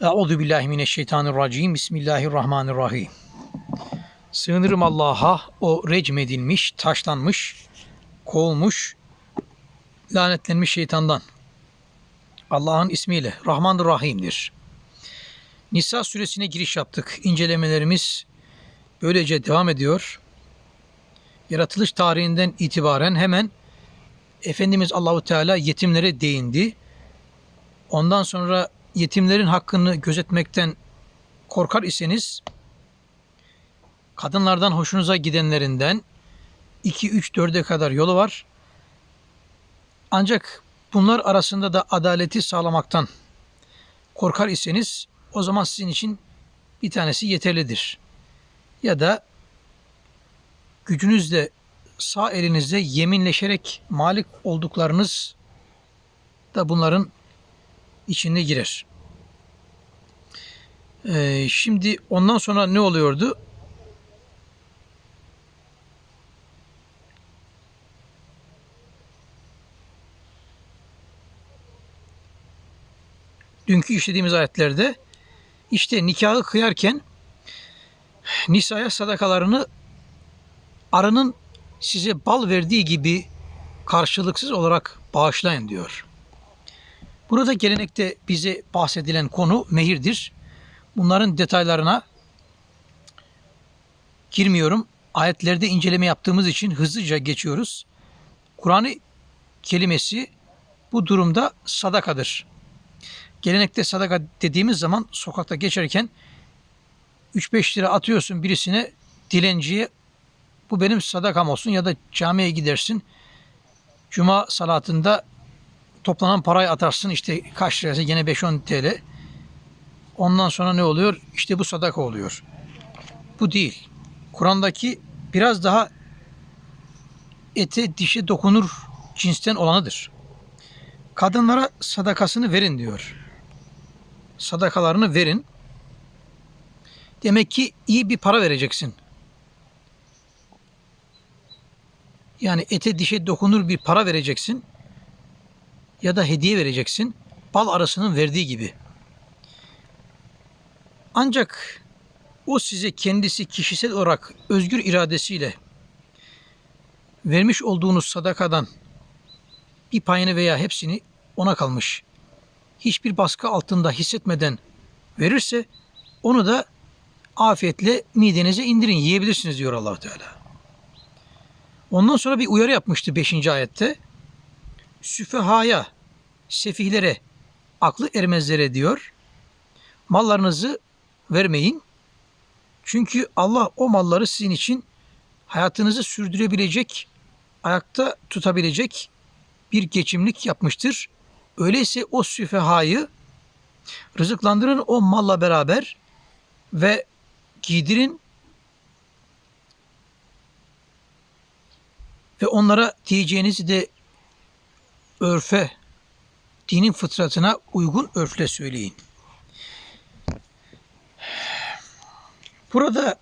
Euzu billahi mineşşeytanirracim. Bismillahirrahmanirrahim. Sığınırım Allah'a o recmedilmiş, taşlanmış, kovulmuş, lanetlenmiş şeytandan. Allah'ın ismiyle Rahmandır Rahim'dir. Nisa suresine giriş yaptık. İncelemelerimiz böylece devam ediyor. Yaratılış tarihinden itibaren hemen Efendimiz Allahu Teala yetimlere değindi. Ondan sonra yetimlerin hakkını gözetmekten korkar iseniz kadınlardan hoşunuza gidenlerinden 2 3 4'e kadar yolu var. Ancak bunlar arasında da adaleti sağlamaktan korkar iseniz o zaman sizin için bir tanesi yeterlidir. Ya da gücünüzle sağ elinizde yeminleşerek malik olduklarınız da bunların içine girer. Ee, şimdi ondan sonra ne oluyordu? Dünkü işlediğimiz ayetlerde işte nikahı kıyarken Nisa'ya sadakalarını arının size bal verdiği gibi karşılıksız olarak bağışlayın diyor. Burada gelenekte bize bahsedilen konu mehirdir. Bunların detaylarına girmiyorum. Ayetlerde inceleme yaptığımız için hızlıca geçiyoruz. Kur'an-ı kelimesi bu durumda sadakadır. Gelenekte sadaka dediğimiz zaman sokakta geçerken 3-5 lira atıyorsun birisine dilenciye bu benim sadakam olsun ya da camiye gidersin. Cuma salatında toplanan parayı atarsın işte kaç lirası gene 5-10 TL. Ondan sonra ne oluyor? İşte bu sadaka oluyor. Bu değil. Kur'an'daki biraz daha ete dişe dokunur cinsten olanıdır. Kadınlara sadakasını verin diyor. Sadakalarını verin. Demek ki iyi bir para vereceksin. Yani ete dişe dokunur bir para vereceksin ya da hediye vereceksin. Bal arasının verdiği gibi. Ancak o size kendisi kişisel olarak özgür iradesiyle vermiş olduğunuz sadakadan bir payını veya hepsini ona kalmış. Hiçbir baskı altında hissetmeden verirse onu da afiyetle midenize indirin yiyebilirsiniz diyor allah Teala. Ondan sonra bir uyarı yapmıştı 5. ayette. Süfehaya, sefihlere, aklı ermezlere diyor. Mallarınızı vermeyin. Çünkü Allah o malları sizin için hayatınızı sürdürebilecek, ayakta tutabilecek bir geçimlik yapmıştır. Öyleyse o süfehayı rızıklandırın o malla beraber ve giydirin ve onlara diyeceğinizi de örfe, dinin fıtratına uygun örfle söyleyin. Burada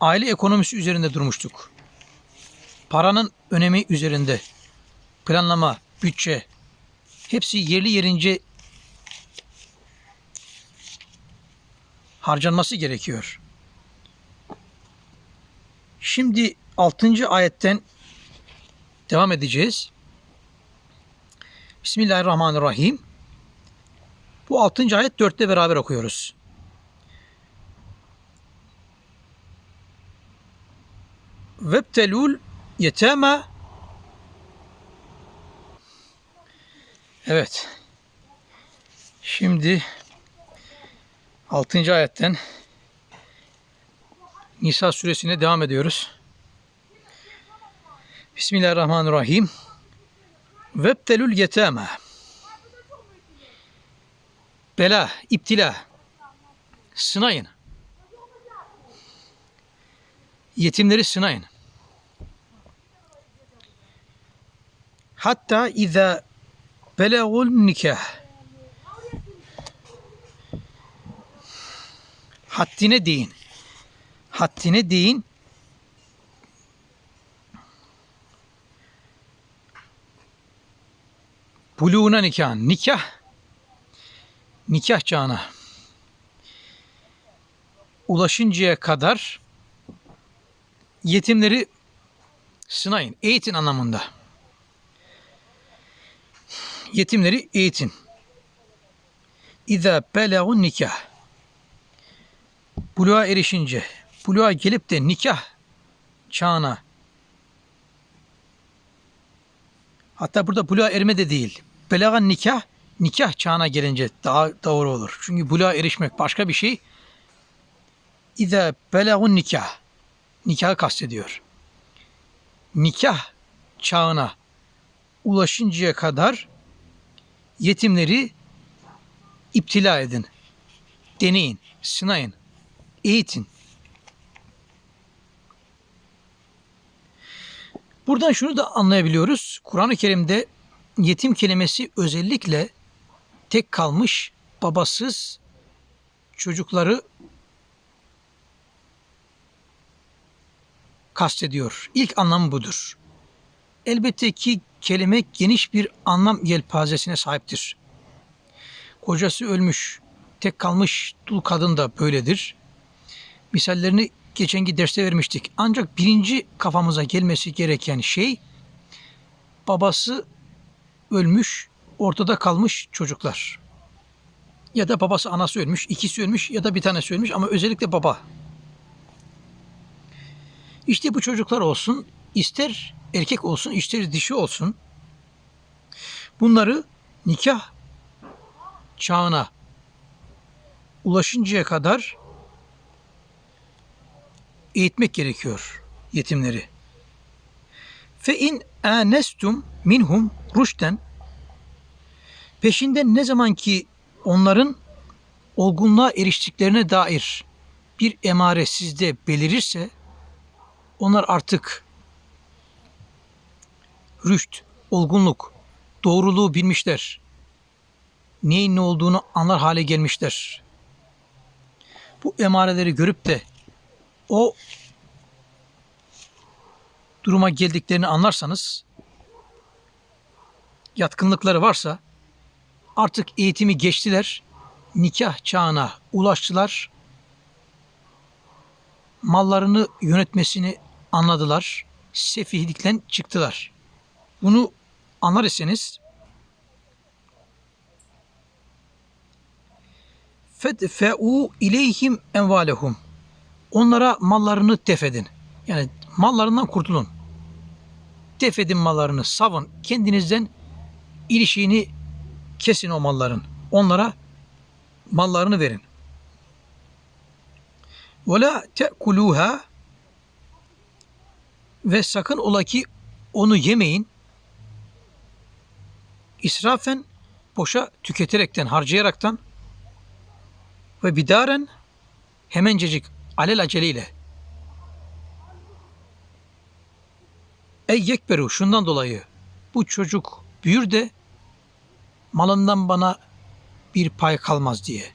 aile ekonomisi üzerinde durmuştuk. Paranın önemi üzerinde planlama, bütçe hepsi yerli yerince harcanması gerekiyor. Şimdi 6. ayetten devam edeceğiz. Bismillahirrahmanirrahim. Bu 6. ayet 4'te beraber okuyoruz. Vebtelul yeteme Evet. Şimdi 6. ayetten Nisa suresine devam ediyoruz. Bismillahirrahmanirrahim. Vebtelül yetame. Bela, iptila. Sınayın. Yetimleri sınayın. Hatta iza belagul nikah. Haddine değin. Haddine değin. Buluğuna nikah. Nikah. Nikah çağına. ulaşıncaya kadar yetimleri sınayın, eğitin anlamında. Yetimleri eğitin. İza belagun nikah. Buluğa erişince, buluğa gelip de nikah çağına hatta burada buluğa erme de değil. Belagan nikah, nikah çağına gelince daha doğru olur. Çünkü buluğa erişmek başka bir şey. İza belagun nikah. Nikahı kastediyor. Nikah çağına ulaşıncaya kadar yetimleri iptila edin. Deneyin, sınayın, eğitin. Buradan şunu da anlayabiliyoruz. Kur'an-ı Kerim'de yetim kelimesi özellikle tek kalmış, babasız çocukları kastediyor. İlk anlamı budur. Elbette ki kelime geniş bir anlam yelpazesine sahiptir. Kocası ölmüş, tek kalmış dul kadın da böyledir. Misallerini geçenki derste vermiştik. Ancak birinci kafamıza gelmesi gereken şey babası ölmüş, ortada kalmış çocuklar. Ya da babası anası ölmüş, ikisi ölmüş ya da bir tanesi ölmüş ama özellikle baba. İşte bu çocuklar olsun, ister erkek olsun, ister dişi olsun. Bunları nikah çağına ulaşıncaya kadar eğitmek gerekiyor yetimleri. Fe in anestum minhum rüşten peşinden ne zaman ki onların olgunluğa eriştiklerine dair bir emare sizde belirirse onlar artık rüşt, olgunluk, doğruluğu bilmişler. Neyin ne olduğunu anlar hale gelmişler. Bu emareleri görüp de o duruma geldiklerini anlarsanız yatkınlıkları varsa artık eğitimi geçtiler, nikah çağına ulaştılar, mallarını yönetmesini anladılar, sefihlikten çıktılar. Bunu anlar iseniz fedfe'u ileyhim envalehum onlara mallarını defedin. Yani mallarından kurtulun. Defedin mallarını, savun. Kendinizden ilişiğini kesin o malların. Onlara mallarını verin. Ve la te'kuluha ve sakın ola ki onu yemeyin. İsrafen boşa tüketerekten, harcayaraktan ve bidaren hemencecik alel aceleyle. Ey yekberu şundan dolayı bu çocuk büyür de malından bana bir pay kalmaz diye.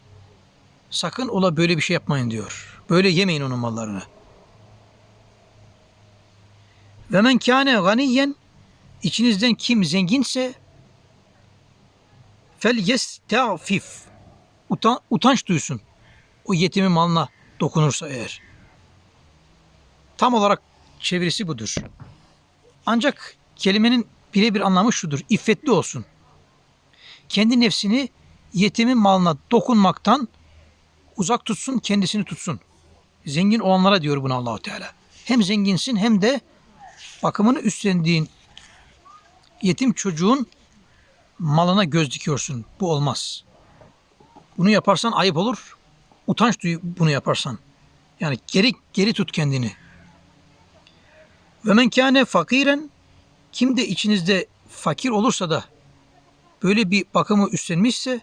Sakın ola böyle bir şey yapmayın diyor. Böyle yemeyin onun mallarını. Ve men kâne ganiyen içinizden kim zenginse fel yestağfif Utan, utanç duysun. O yetimin malına dokunursa eğer. Tam olarak çevirisi budur. Ancak kelimenin birebir anlamı şudur. İffetli olsun. Kendi nefsini yetimin malına dokunmaktan uzak tutsun, kendisini tutsun. Zengin olanlara diyor bunu Allahu Teala. Hem zenginsin hem de bakımını üstlendiğin yetim çocuğun malına göz dikiyorsun. Bu olmaz. Bunu yaparsan ayıp olur. Utanç duy bunu yaparsan. Yani geri geri tut kendini. Ve men kâne fakiren kim de içinizde fakir olursa da böyle bir bakımı üstlenmişse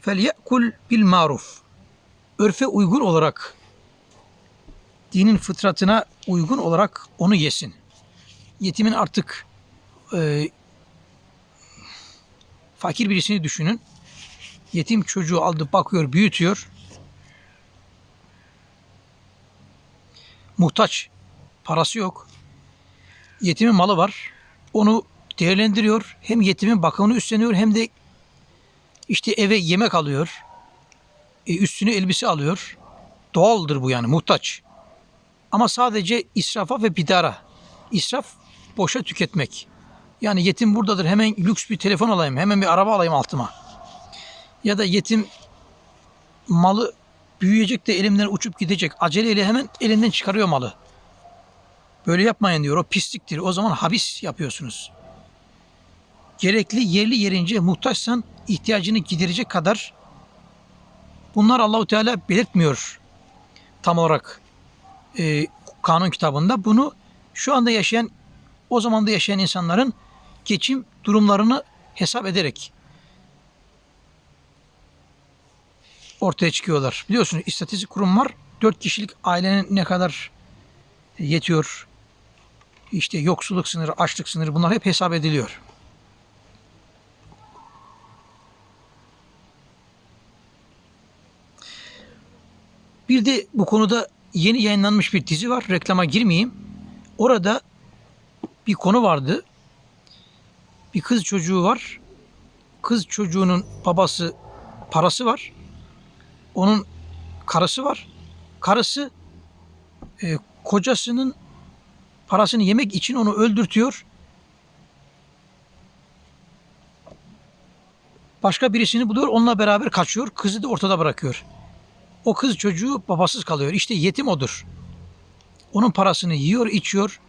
fel yekul bil maruf. Örfe uygun olarak dinin fıtratına uygun olarak onu yesin. Yetimin artık e, fakir birisini düşünün. Yetim çocuğu aldı bakıyor büyütüyor. Muhtaç. Parası yok. Yetimin malı var. Onu değerlendiriyor. Hem yetimin bakımını üstleniyor hem de işte eve yemek alıyor. E, üstüne elbise alıyor. Doğaldır bu yani muhtaç. Ama sadece israfa ve bidara. İsraf boşa tüketmek. Yani yetim buradadır hemen lüks bir telefon alayım, hemen bir araba alayım altıma. Ya da yetim malı büyüyecek de elimden uçup gidecek. Aceleyle hemen elinden çıkarıyor malı. Böyle yapmayın diyor. O pisliktir. O zaman habis yapıyorsunuz. Gerekli yerli yerince muhtaçsan ihtiyacını giderecek kadar bunlar Allahu Teala belirtmiyor tam olarak e, kanun kitabında. Bunu şu anda yaşayan o zamanda yaşayan insanların geçim durumlarını hesap ederek ortaya çıkıyorlar. Biliyorsunuz istatistik kurum var. 4 kişilik ailenin ne kadar yetiyor? İşte yoksulluk sınırı, açlık sınırı bunlar hep hesap ediliyor. Bir de bu konuda yeni yayınlanmış bir dizi var. Reklama girmeyeyim. Orada bir konu vardı. Bir kız çocuğu var. Kız çocuğunun babası parası var. Onun karısı var. Karısı e, kocasının parasını yemek için onu öldürtüyor. Başka birisini buluyor, onunla beraber kaçıyor. Kızı da ortada bırakıyor. O kız çocuğu babasız kalıyor. İşte yetim odur. Onun parasını yiyor, içiyor.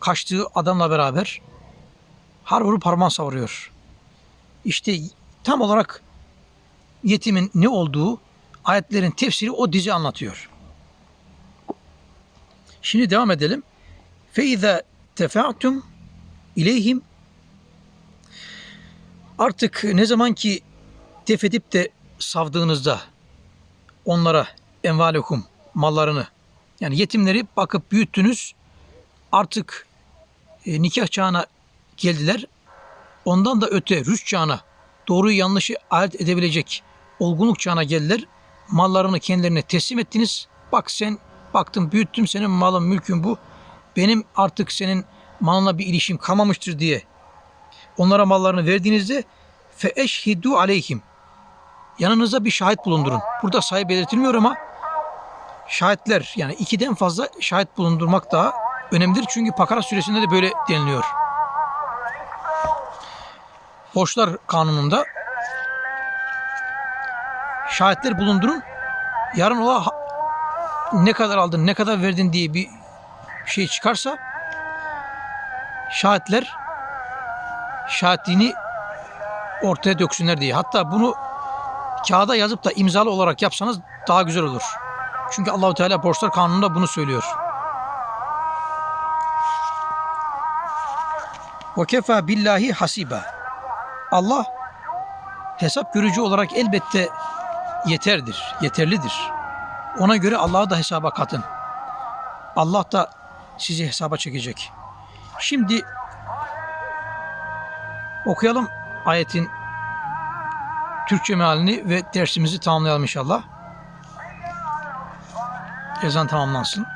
Kaçtığı adamla beraber Harvard parman savuruyor. İşte tam olarak yetimin ne olduğu ayetlerin tefsiri o dizi anlatıyor. Şimdi devam edelim. Feize tefa'tum ileyhim Artık ne zaman ki tefedip de savdığınızda onlara envalekum mallarını yani yetimleri bakıp büyüttünüz artık e, nikah çağına geldiler. Ondan da öte rüş çağına doğruyu yanlışı ayırt edebilecek olgunluk çağına geldiler. Mallarını kendilerine teslim ettiniz. Bak sen baktım büyüttüm senin malın mülkün bu. Benim artık senin malına bir ilişkim kalmamıştır diye onlara mallarını verdiğinizde fe eşhidu aleyhim yanınıza bir şahit bulundurun. Burada sayı belirtilmiyor ama şahitler yani ikiden fazla şahit bulundurmak daha önemlidir. Çünkü Pakara suresinde de böyle deniliyor. Borçlar kanununda şahitler bulundurun. Yarın ola ne kadar aldın, ne kadar verdin diye bir şey çıkarsa şahitler şahitliğini ortaya döksünler diye. Hatta bunu kağıda yazıp da imzalı olarak yapsanız daha güzel olur. Çünkü Allahu Teala borçlar kanununda bunu söylüyor. Ve kefa billahi hasiba. Allah hesap görücü olarak elbette yeterdir, yeterlidir. Ona göre Allah'ı da hesaba katın. Allah da sizi hesaba çekecek. Şimdi okuyalım ayetin Türkçe mealini ve dersimizi tamamlayalım inşallah. Ezan tamamlansın.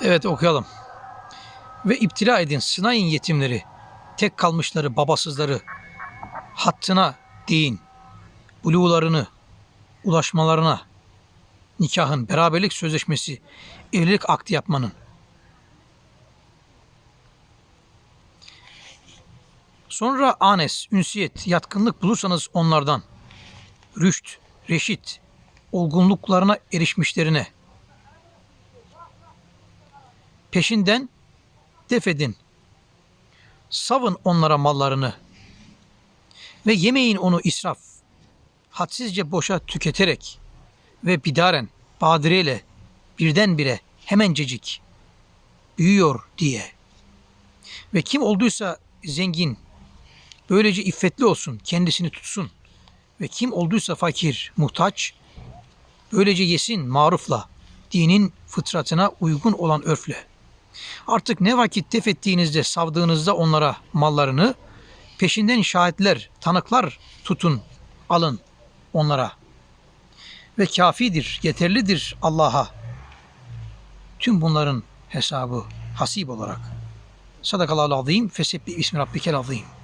Evet okuyalım. Ve iptila edin, sınayın yetimleri, tek kalmışları, babasızları, hattına deyin, buluğlarını, ulaşmalarına, nikahın, beraberlik sözleşmesi, evlilik akdi yapmanın. Sonra anes, ünsiyet, yatkınlık bulursanız onlardan, rüşt, reşit, olgunluklarına erişmişlerine, peşinden defedin. Savın onlara mallarını ve yemeyin onu israf. Hadsizce boşa tüketerek ve bidaren, badireyle birdenbire hemencecik büyüyor diye. Ve kim olduysa zengin, böylece iffetli olsun, kendisini tutsun. Ve kim olduysa fakir, muhtaç, böylece yesin marufla, dinin fıtratına uygun olan örfle. Artık ne vakit tefettiğinizde, savdığınızda onlara mallarını, peşinden şahitler, tanıklar tutun, alın onlara. Ve kafidir, yeterlidir Allah'a. Tüm bunların hesabı hasip olarak. Sadakallahu azim, fesebbi ismi rabbikel azim.